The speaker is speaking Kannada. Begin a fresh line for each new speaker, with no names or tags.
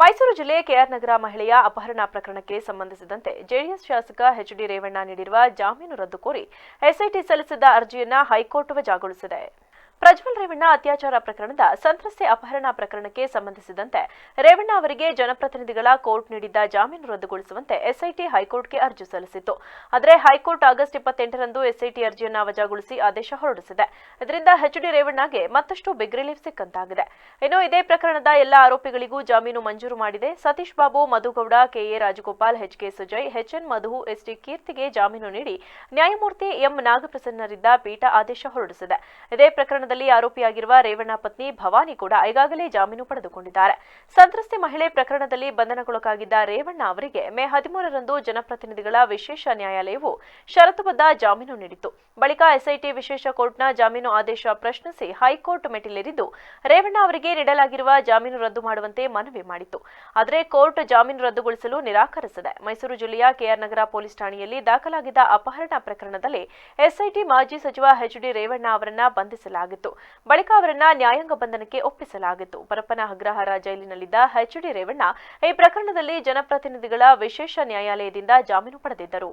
ಮೈಸೂರು ಜಿಲ್ಲೆ ಕೆಆರ್ ನಗರ ಮಹಿಳೆಯ ಅಪಹರಣ ಪ್ರಕರಣಕ್ಕೆ ಸಂಬಂಧಿಸಿದಂತೆ ಜೆಡಿಎಸ್ ಶಾಸಕ ಎಚ್ಡಿ ರೇವಣ್ಣ ನೀಡಿರುವ ಜಾಮೀನು ರದ್ದು ಕೋರಿ ಎಸ್ಐಟಿ ಸಲ್ಲಿಸಿದ್ದ ಅರ್ಜಿಯನ್ನ ಹೈಕೋರ್ಟ್ ವಜಾಗೊಳಿಸಿದೆ. ಪ್ರಜ್ವಲ್ ರೇವಣ್ಣ ಅತ್ಯಾಚಾರ ಪ್ರಕರಣದ ಸಂತ್ರಸ್ತೆ ಅಪಹರಣ ಪ್ರಕರಣಕ್ಕೆ ಸಂಬಂಧಿಸಿದಂತೆ ರೇವಣ್ಣ ಅವರಿಗೆ ಜನಪ್ರತಿನಿಧಿಗಳ ಕೋರ್ಟ್ ನೀಡಿದ್ದ ಜಾಮೀನು ರದ್ದುಗೊಳಿಸುವಂತೆ ಎಸ್ಐಟಿ ಹೈಕೋರ್ಟ್ಗೆ ಅರ್ಜಿ ಸಲ್ಲಿಸಿತ್ತು. ಆದರೆ ಹೈಕೋರ್ಟ್ ಆಗಸ್ಟ್ ಇಪ್ಪತ್ತೆಂಟರಂದು ಎಸ್ಐಟಿ ಅರ್ಜಿಯನ್ನು ವಜಾಗೊಳಿಸಿ ಆದೇಶ ಹೊರಡಿಸಿದೆ. ಇದರಿಂದ ಎಚ್ಡಿ ರೇವಣ್ಣಗೆ ಮತ್ತಷ್ಟು ಬಿಗ್ ರಿಲೀಫ್ ಸಿಕ್ಕಂತಾಗಿದೆ. ಇನ್ನು ಇದೇ ಪ್ರಕರಣದ ಎಲ್ಲ ಆರೋಪಿಗಳಿಗೂ ಜಾಮೀನು ಮಂಜೂರು ಮಾಡಿದೆ. Satish Babu, Madhugowda K A Rajagopal H K Sujay H N Madhu S T ಕೀರ್ತಿಗೆ ಜಾಮೀನು ನೀಡಿ ನ್ಯಾಯಮೂರ್ತಿ ಎಂ ನಾಗಪ್ರಸನ್ನರಿದ್ದ ಪೀಠ ಆದೇಶ ಹೊರಡಿಸಿದೆ. ಇದೇ ಪ್ರಕರಣದಲ್ಲಿ ಆರೋಪಿಯಾಗಿರುವ ರೇವಣ್ಣ ಪತ್ನಿ ಭವಾನಿ ಕೂಡ ಈಗಾಗಲೇ ಜಾಮೀನು ಪಡೆದುಕೊಂಡಿದ್ದಾರೆ. ಸಂತ್ರಸ್ತೆ ಮಹಿಳೆ ಪ್ರಕರಣದಲ್ಲಿ ಬಂಧನಕ್ಕೊಳಗಾಗಿದ್ದ ರೇವಣ್ಣ ಅವರಿಗೆ ಮೇ ಹದಿಮೂರರಂದು ಜನಪ್ರತಿನಿಧಿಗಳ ವಿಶೇಷ ನ್ಯಾಯಾಲಯವು ಷರತ್ತುಬದ್ಧ ಜಾಮೀನು ನೀಡಿತ್ತು. ಬಳಿಕ ಎಸ್ಐಟಿ ವಿಶೇಷ ಕೋರ್ಟ್ನ ಜಾಮೀನು ಆದೇಶ ಪ್ರಶ್ನಿಸಿ ಹೈಕೋರ್ಟ್ ಮೆಟ್ಟಿಲೇರಿದ್ದು, ರೇವಣ್ಣ ಅವರಿಗೆ ನೀಡಲಾಗಿರುವ ಜಾಮೀನು ರದ್ದು ಮಾಡುವಂತೆ ಮನವಿ ಮಾಡಿತು ಆದರೆ ಕೋರ್ಟ್ ಜಾಮೀನು ರದ್ದುಗೊಳಿಸಲು ನಿರಾಕರಿಸಿದೆ. ಮೈಸೂರು ಜಿಲ್ಲೆಯ ಕೆಆರ್ ನಗರ ಪೊಲೀಸ್ ಠಾಣೆಯಲ್ಲಿ ದಾಖಲಾಗಿದ್ದ ಅಪಹರಣ ಪ್ರಕರಣದಲ್ಲಿ ಎಸ್ಐಟಿ ಮಾಜಿ ಸಚಿವ ಎಚ್ಡಿ ರೇವಣ್ಣ ಅವರನ್ನ ಬಂಧಿಸಲಾಗಿತ್ತು ಬಳಿಕ ಅವರನ್ನ ನ್ಯಾಯಾಂಗ ಬಂಧನಕ್ಕೆ ಒಪ್ಪಿಸಲಾಗಿತ್ತು. ಪರಪ್ಪನ ಅಗ್ರಹಾರ ಜೈಲಿನಲ್ಲಿದ್ದ ಎಚ್ಡಿ ರೇವಣ್ಣ ಈ ಪ್ರಕರಣದಲ್ಲಿ ಜನಪ್ರತಿನಿಧಿಗಳ ವಿಶೇಷ ನ್ಯಾಯಾಲಯದಿಂದ ಜಾಮೀನು ಪಡೆದಿದ್ದರು.